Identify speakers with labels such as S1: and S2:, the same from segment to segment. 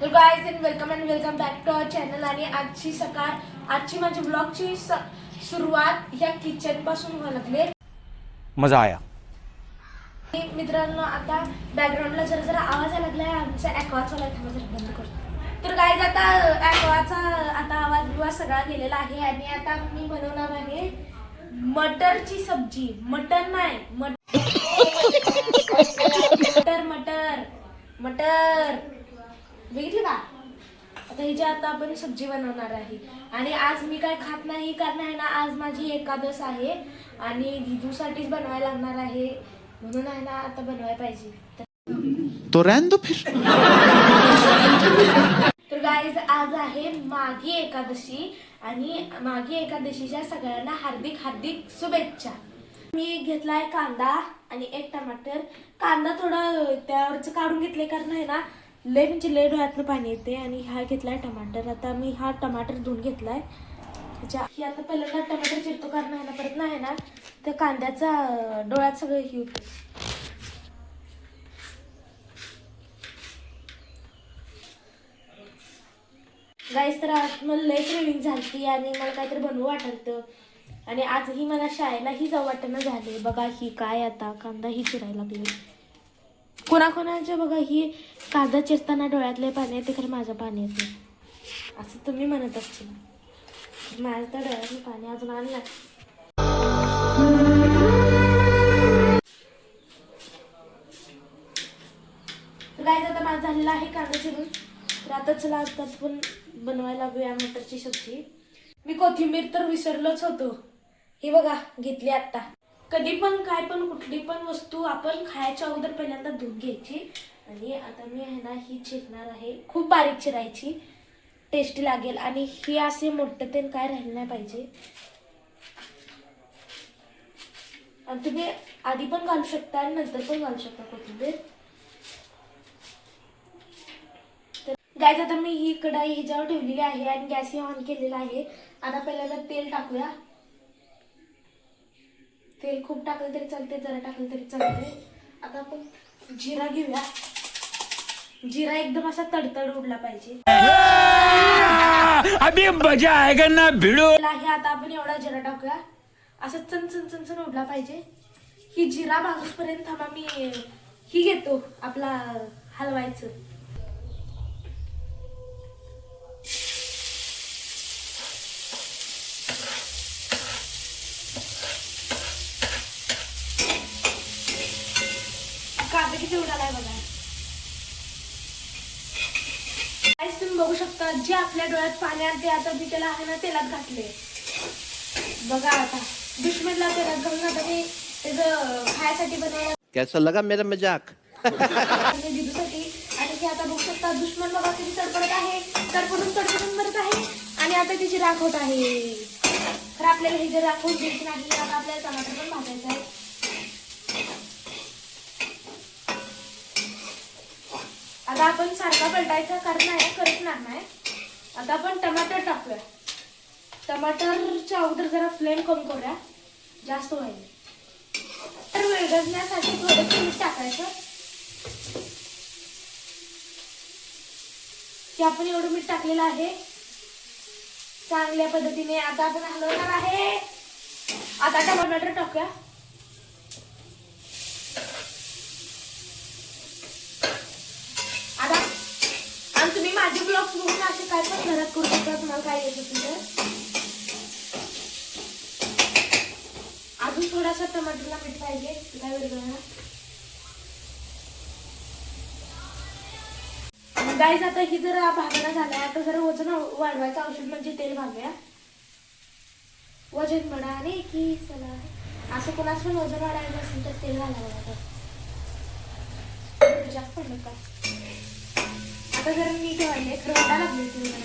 S1: Hello guys and welcome and welcome back to our channel आणि आजची सकाळ आजची माझी ब्लॉगची सुरुवात ह्या किचनपासून व्हायला लागले.
S2: मजा आया.
S1: मित्रांनो आता बॅकग्राऊंडला जरा जरा आवाज यायला लागलाय. आमचा ॲक्वाचा लाइट जरा बंद करतो. तर गाईज आता ॲक्वाचा आता आवाज बिवाज सगळा गेलेला आहे. आणि आता मी बनवणार आहे मटरची सब्जी. मटन नाही मट- मटर मटर मटर. बघितलं का? आता हिची आता आपण सब्जी बनवणार आहे. आणि आज मी काय खात नाही कारण आहे ना आज माझी एकादश आहे. आणि दिदूसाठीच बनवायला लागणार आहे. म्हणून आहे ना आता बनवायला पाहिजे. तर-
S3: तो दो फिर.
S1: तर गाईज आज आहे माघी एकादशी. आणि माघी एकादशीच्या सगळ्यांना हार्दिक हार्दिक शुभेच्छा. मी घेतलाय कांदा आणि एक टमाटर. कांदा थोडा त्यावरच काढून घेतले कारण आहे ना लय म्हणजे लय डोळ्यातनं पाणी येते आणि हा घेतलाय टमाटर. आता मी हा टमाटर धुवून घेतलाय. त्याच्या ही आता पहिल्यांदा टमाटर चिरतो कारण आहे ना परत नाही ना त्या कांद्याचा डोळ्यात सगळं ही होतं. गाईस तर आज मला लय क्रेविंग झाली आणि मला काहीतरी बनवू वाटलं आणि आजही मला शाळेलाही जाऊ वाटणं झाले बघा ही काय आता कांदा ही चिरायला लागली. कोणाकोणाच्या बघा ही कांदा चिरताना डोळ्यातले पाणी येते खरं माझं पाणी येते असं तुम्ही म्हणत असतील. माझं तर डोळ्यातलं पाणी अजून आणलं नाही. आता माझं झालेलं आहे कांदा चिरून. तर आता चला आता पण बनवायला लागूया मटरची सब्जी. मी कोथिंबीर तर विसरलोच होतो. हे बघा घेतली आत्ता कधी पण काय पण कुठली पण वस्तू आपण खायच्या अगोदर पहिल्यांदा धुवून घ्यायची. आणि आता मी आहे ना ही चिरणार आहे. खूप बारीक चिरायची. टेस्टी लागेल. आणि ही असे मोठं तेल काय राहिलं नाही पाहिजे. आणि तुम्ही आधी पण घालू शकता आणि नंतर पण घालू शकता कोथिंबीर. गायच आता मी ही कढाई ह्याच्यावर ठेवलेली आहे आणि गॅस हे ऑन केलेला आहे. आता पहिल्यांदा तेल टाकूया. तेल खूप टाकलं तरी चालते जरा टाकलं तरी चालते आता आपण जिरा घेऊया. जिरा एकदम असा तडतड उडला पाहिजे.
S2: अभी मजा ना भिड़ो.
S1: आता आपण एवढा जिरा टाकूया. असं चन चन चन चन उडला पाहिजे. ही जिरा भाजूपर्यंत थांबा मी ही घेतो आपला हलवायचं कांदा किती उडालाय बघा Guys, तुम्ही बघू शकता जे आपल्या डोळ्यात पाणी आणते आता मी त्याला आहे ना तेलात घातले. बघा आता दुश्मनला तेलात घालून आता मी त्याचं खायसाठी बनवायला
S3: कैसा लगा मेरा मजाक.
S1: आणि दिदूसाठी आणि हे आता बघू शकता दुश्मन बघा किती तडपडत आहे तडपडून तडपडून मरत आहे आणि आता तिची राख होत आहे. तर आपल्याला हे जे राख द्यायची नाही आता आपल्याला टमाटर पण भाजायचं आहे. आता आपण सारखा पलटायचा कारण आहे करणार नाही आता आपण टमाटर टाकूया. टमाटरच्या अगोदर जरा फ्लेम कमी करूया. जास्त व्हायला. तर विरघळण्यासाठी थोडं मीठ टाकायचं. की आपण एवढं मीठ टाकलेलं आहे. चांगल्या पद्धतीने आता आपण हलवणार आहे. आता टमाटर टाकूया आता आणि तुम्ही तुम्ही असे काय पण घरात करू शकता तुम्हाला काय येत असेल तर अजून थोडासा टमाटरला मीठ पाहिजे काय वेगळं गाईज आता ही जर भागणं झालाय आता जरा वजन वाढवायचं औषध म्हणजे तेल भागूया. वजन म्हणा म्हणाले की चला. असं कोणाच पण वजन वाढायचं असेल तर तेल घालावं लागतं जास्त पडलं का? आता जरा मी ठेवायले रंगा लागले जरा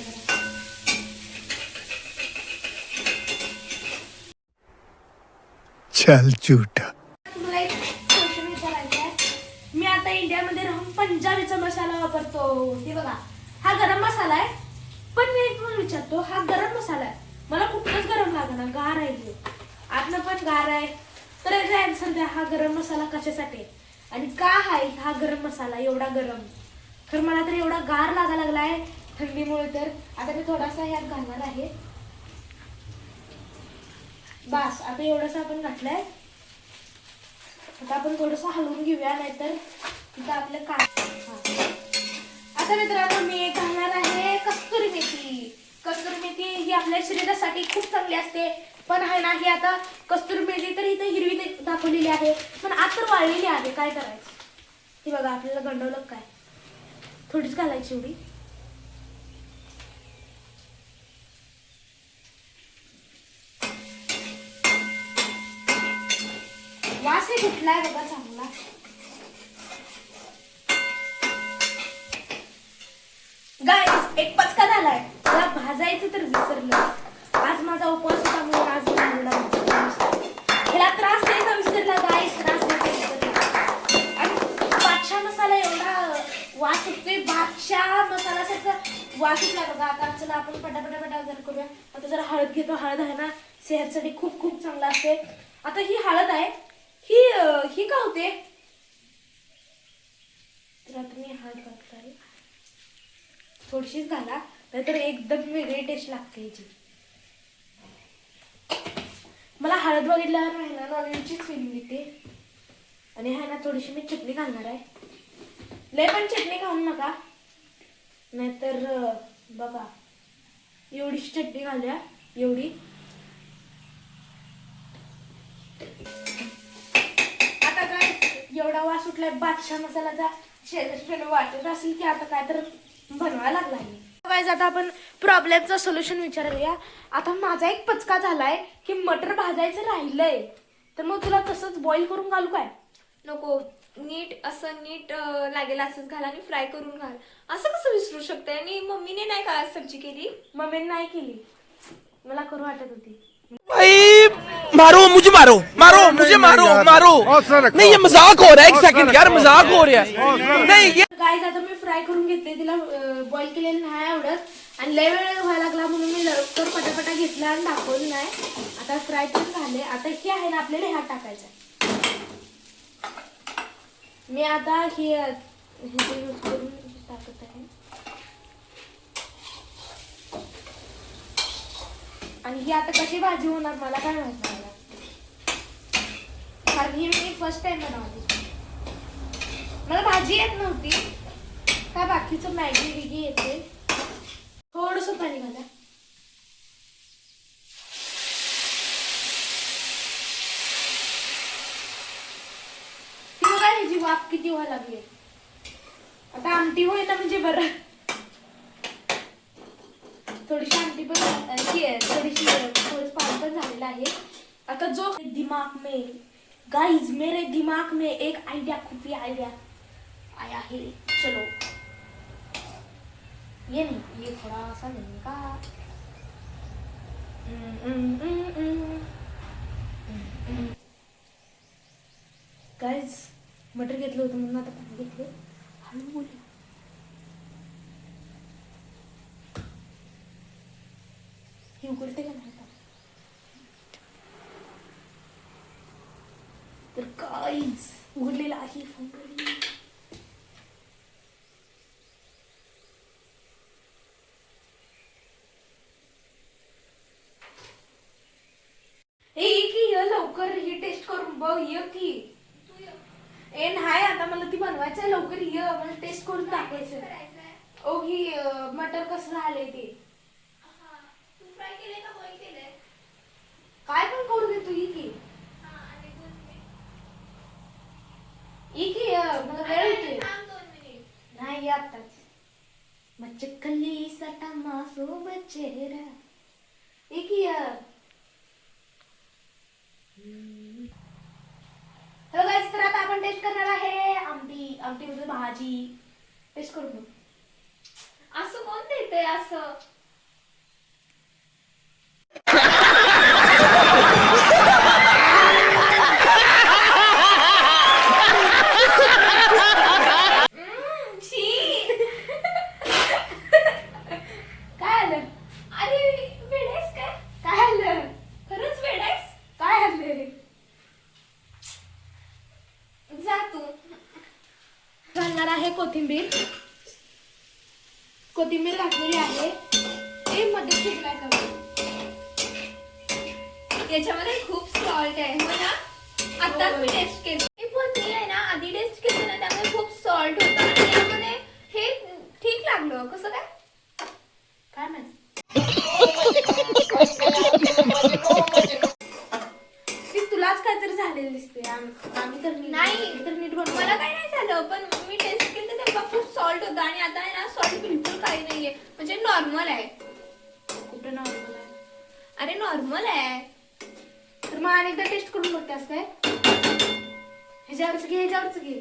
S4: चल झूठा
S1: तुम्हाला एक क्वेश्चन विचारायचा आहे मी आता इंडियामध्ये राहून पंजाबीचा मसाला वापरतो. हे बघा. हा गरम मसाला आहे. पण मी एक तुम्हाला विचारतो हा गरम मसाला आहे. मला कुठलंच गरम लागणार गार आहे हे. आतनं पण गार आहे. तर याचा आन्सर द्या हा गरम मसाला कशासाठी आहे? आणि का आहे हा गरम मसाला एवढा गरम? तर मला तर एवढा गार लागा लागलाय थंडीमुळे तर. आता मी थोडासा ह्यात घालणार आहे. बस आता एवढंसं आपण घातलंय. आता आपण थोडंसं हलवून घेऊया नाहीतर तिथं आपलं काय आता मित्रांनो मी घालणार आहे कस्तुरी मेथी. कस्तुरी मेथी ही आपल्या शरीरासाठी खूप चांगली असते. पण आहे ना ही आता कस्तुरी मेथी तर इथं हिरवी दाखवलेली आहे. पण आता तर वाळलेली आहे काय करायचं? ही बघा आपल्याला गंडवलं काय? थोडीच घालायची एवढी. वास हे कुठला आहे बघा चांगला. गाईस एक पचका झालाय. मला भाजायचं तर विसरलं. आज माझा उपवास होता म्हणून आज मी भाजला ह्याला त्रास द्यायचा विसरला गाईस वास बादशाह मसाल्यासारखा वास लागत आता चला आपण पटापटा पटा जर करूया. आता जरा हळद घेतो. हळद आहे ना सेहतसाठी खूप खूप चांगला असते. आता ही हळद आहे. ही ही का होते? तर आता मी हळद घालते थोडीशीच घाला. नाहीतर एकदम वेगळी टेस्ट लागते याची मला हळद बघितल्यावर आहे ना नॉनव्हेजचीच फिलिंग येते. आणि ह्या ना थोडीशी मी चटणी घालणार आहे. लय पण चटणी घालू नका. नाहीतर बघा एवढीशी चटणी घालूया एवढी. आता काय एवढा वास उठलाय बादशाह मसाल्याचा शेजारी वाटत असेल की आता काय तर बनवायला लागला आहे. आता आपण प्रॉब्लेमचं सोल्युशन विचारूया. आता माझा एक पचका झालाय की मटर भाजायचं राहिलंय. तर मग तुला तसंच बॉईल करून घालू काय?
S5: नको. नीट असं नीट लागेल असंच घाल आणि फ्राय करून घाल. असं कसं विसरू शकते आणि मम्मीने नाही का आज सब्जी केली?
S1: मम्मीने नाही केली. मला करू वाटत होती.
S6: भाई मारो मुझे मारो मारो मुझे मारो मारो। नहीं ये मजाक हो रहा है एक सेकंड यार मजाक हो रहा है। नहीं ये
S1: आता मी फ्राय करून घेतले तिला बॉईल केलेलं नाही आवडत. आणि लय वेळ व्हायला लागला म्हणून मी लवकर पटापटा घेतला आणि दाखवलं नाही. आता फ्राय पण झाले. आता हे आहे ना आपल्याला ह्यात टाकायचं मी आता हे यूज करून टाकत आहे. आणि ही आता कशी भाजी होणार मला काय माहीत नाही कारण ही मी फर्स्ट टाइम बनवली. मला भाजी येत नव्हती. काय बाकीचं मॅगी बिगी येते. थोडस पाणी घाला ती बघा ह्याची वाफ किती व्हायला लागली आता आमटी होय ना म्हणजे बरं. थोडीशी आमटी पण अं, थोडीशी अं, पाणी पण झालेलं आहे. आता जो दिमाग मे गाईज मेरे दिमाग में एक आयडिया खुफिया आयडिया आया है चलो. ये नहीं ये थोड़ा सा नहीं का हम्म, गाइस मटर घेतलं होतं म्हणून आता पाणी घेतलं. हळू बोलूया ही उघडते का नाही तर काहीच उघडलेलं आहे फोन ए ये की लवकर ही टेस्ट करून बघ ये की. ए नाही आता मला ती बनवायचं आहे लवकर. ये मला टेस्ट करून टाकायचं ओ ही मटर कसं झालंय ते? काय पण करू दे तू ये ये मला वेळ होते नाही आताच आत्ताच सटा मासो बचेरा ये की अं, हॅलो गाईज तर आता आपण टेस्ट करणार आहे आमटी भाजी. टेस्ट करून बघ.
S5: असं कोण देते असं?
S1: कोथिंबीर. कोथिंबीर घातलेली आहे. ते मध्ये शिकलाय कमी
S5: याच्यामध्ये खूप सॉल्ट आहे. मला आता मी टेस्ट केली.
S1: काय ह्याच्यावरच घे ह्याच्यावरच घे.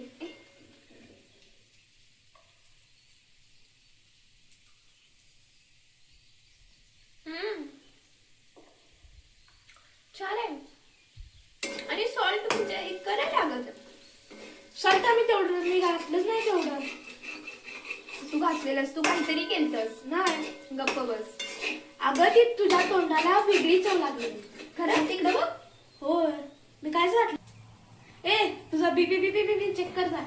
S5: हम्म. छान आहे आणि सॉल्ट म्हणजे इतकं नाही लागत.
S1: सॉल्ट आम्ही तेवढं मी घातलंच नाही तेवढं.
S5: तू घातलेलंस तू काहीतरी केलतस.
S1: नाही
S5: गप्प बस.
S1: अगं ती तुझ्या तोंडाला वेगळी चव लागली.
S5: खरंच तिकडं बघ.
S1: होय. मी काय वाटलं ए तुझा बीपी बीपी बीपी चेक कर जा.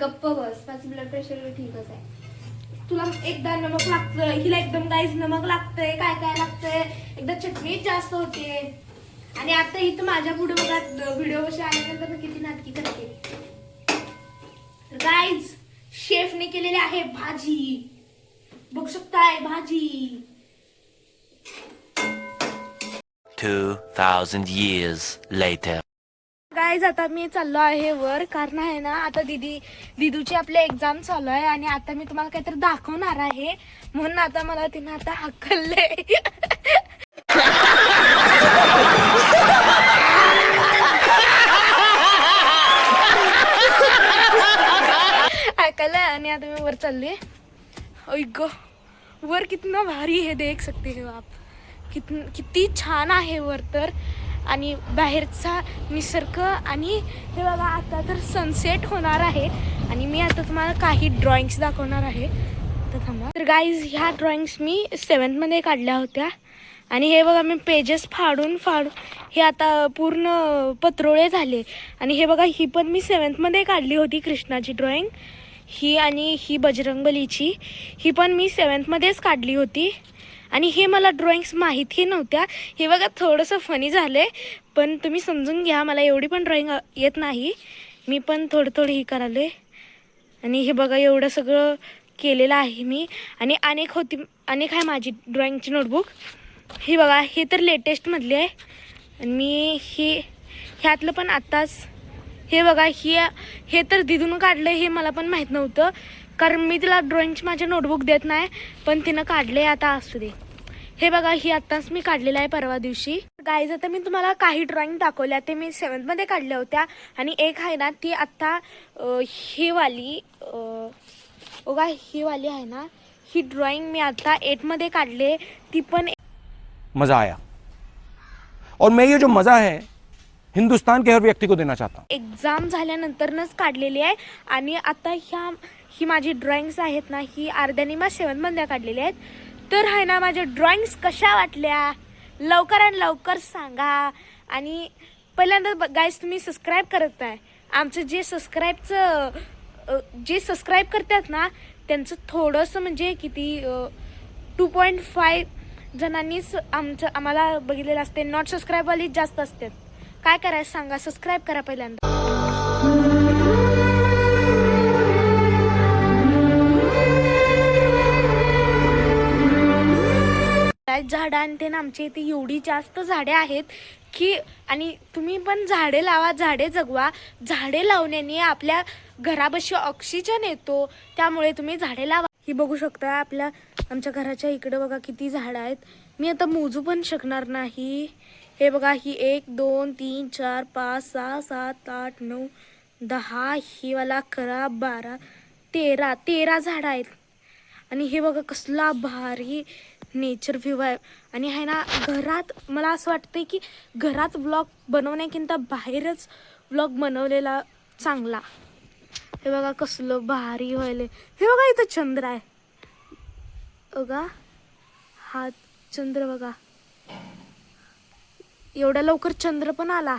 S5: गप्प बस माझं ब्लड प्रेशर ठीकच आहे.
S1: तुला एकदा नमक लागतं हिला एकदम गाईज नमक लागतंय काय काय लागतंय? एकदा चटणी जास्त होते. आणि आता इथं माझ्या पुढे बघा व्हिडिओ कशी आल्यानंतर मी किती नाटकी करते. गाईज शेफने केलेली आहे भाजी. बघू शकताय भाजी.
S7: 2,000 years later.
S1: गाईज आता मी चाललो आहे वर. कारण आहे ना आता दिदी दिदूची आपले एक्झाम चालू आहे आणि आता मी तुम्हाला काहीतरी दाखवणार आहे. म्हणून आता मला तिने आता हकलले हकललं आणि आता मी वर चालले ऐक वर कितना भारी हे देख सकते हो आप. कित किती छान आहे वर तर. आणि बाहेरचा निसर्ग आणि हे बघा आता तर सनसेट होणार आहे. आणि मी आता तुम्हाला काही ड्रॉइंग्स दाखवणार आहे. तर थांबा. तर गाईज ह्या ड्रॉइंग्स मी सेवन्थमध्ये काढल्या होत्या. आणि हे बघा मी पेजेस फाडून फाडून हे आता पूर्ण पत्रोळे झाले. आणि हे बघा ही पण मी सेवन्थमध्ये काढली होती कृष्णाची ड्रॉइंग ही आणि ही बजरंगबलीची. ही पण मी सेवन्थमध्येच काढली होती. आणि हे मला ड्रॉइंग्स माहिती नव्हत्या. हे बघा थोडंसं फनी झालं पण तुम्ही समजून घ्या मला एवढी पण ड्रॉइंग येत नाही. मी पण थोडं थोडं ही कराले आणि हे बघा एवढं सगळं केलेलं आहे मी. आणि अनेक होती अनेक आहे माझी ड्रॉइंगची नोटबुक हे बघा हे तर लेटेस्टमधली आहे. आणि मी हे ह्यातलं पण आत्ताच हे बघा हे हे तर दिदून काढलं हे मला पण माहीत नव्हतं. कारण मी तिला ड्रॉइंगची माझ्या नोटबुक देत नाही पण तिनं काढले आता असू दे. हे बघा ही आत्ताच मी काढलेलं आहे परवा दिवशी. गाईज आता मी तुम्हाला काही ड्रॉइंग दाखवल्या ते मी सेवन्थमध्ये काढल्या होत्या. आणि एक आहे ना ती आत्ता ही वाली बघा ही वाली आहे ना ही ड्रॉइंग मी आता एटमध्ये काढले ती पण
S2: मजा आया. और मैं ये जो मजा है हिंदुस्तान के हर व्यक्ति को देना चाहता
S1: एक्झाम झाल्यानंतरनंच काढलेली आहे. आणि आता ह्या ही माझी ड्रॉइंग्स आहेत ना ही अर्ध्यानी मा सेवनमधल्या काढलेल्या आहेत. तर आहे ना माझ्या ड्रॉइंग्स कशा वाटल्या? लवकर आणि लवकर सांगा. आणि पहिल्यांदा गाईज तुम्ही सबस्क्राईब करत आहे आमचं जे सबस्क्राईबचं जे सबस्क्राईब करतात ना त्यांचं थोडंसं म्हणजे किती टू पॉईंट फाय जणांनीच आमचं आम्हाला बघितलेलं असते. नॉट सबस्क्राईबवालीच जास्त असतात. काय करायचं सांगा? सबस्क्राईब करा पहिल्यांदा. झाडं आणि ते ना आमच्या इथे एवढी जास्त झाडे आहेत की आणि तुम्ही पण झाडे लावा झाडे जगवा. झाडे लावण्याने आपल्या घरापाशी ऑक्सिजन येतो. त्यामुळे तुम्ही झाडे लावा. ही बघू शकता आपल्या आमच्या घराच्या इकडे बघा किती झाडं आहेत. मी आता मोजू पण शकणार नाही. हे बघा ही एक दोन तीन चार पाच सहा सात आठ नऊ दहा ही वाला अकरा बारा तेरा तेरा झाडं आहेत. आणि हे बघा कसला भारी नेचर व्ह्यू आहे. आणि आहे ना घरात मला असं वाटतंय की घरात ब्लॉग बनवण्याकिंता बाहेरच ब्लॉग बनवलेला चांगला. हे बघा कसलं भारी व्हायले हे बघा इथं चंद्र आहे. बघा हा चंद्र बघा. एवढ्या लवकर चंद्र पण आला.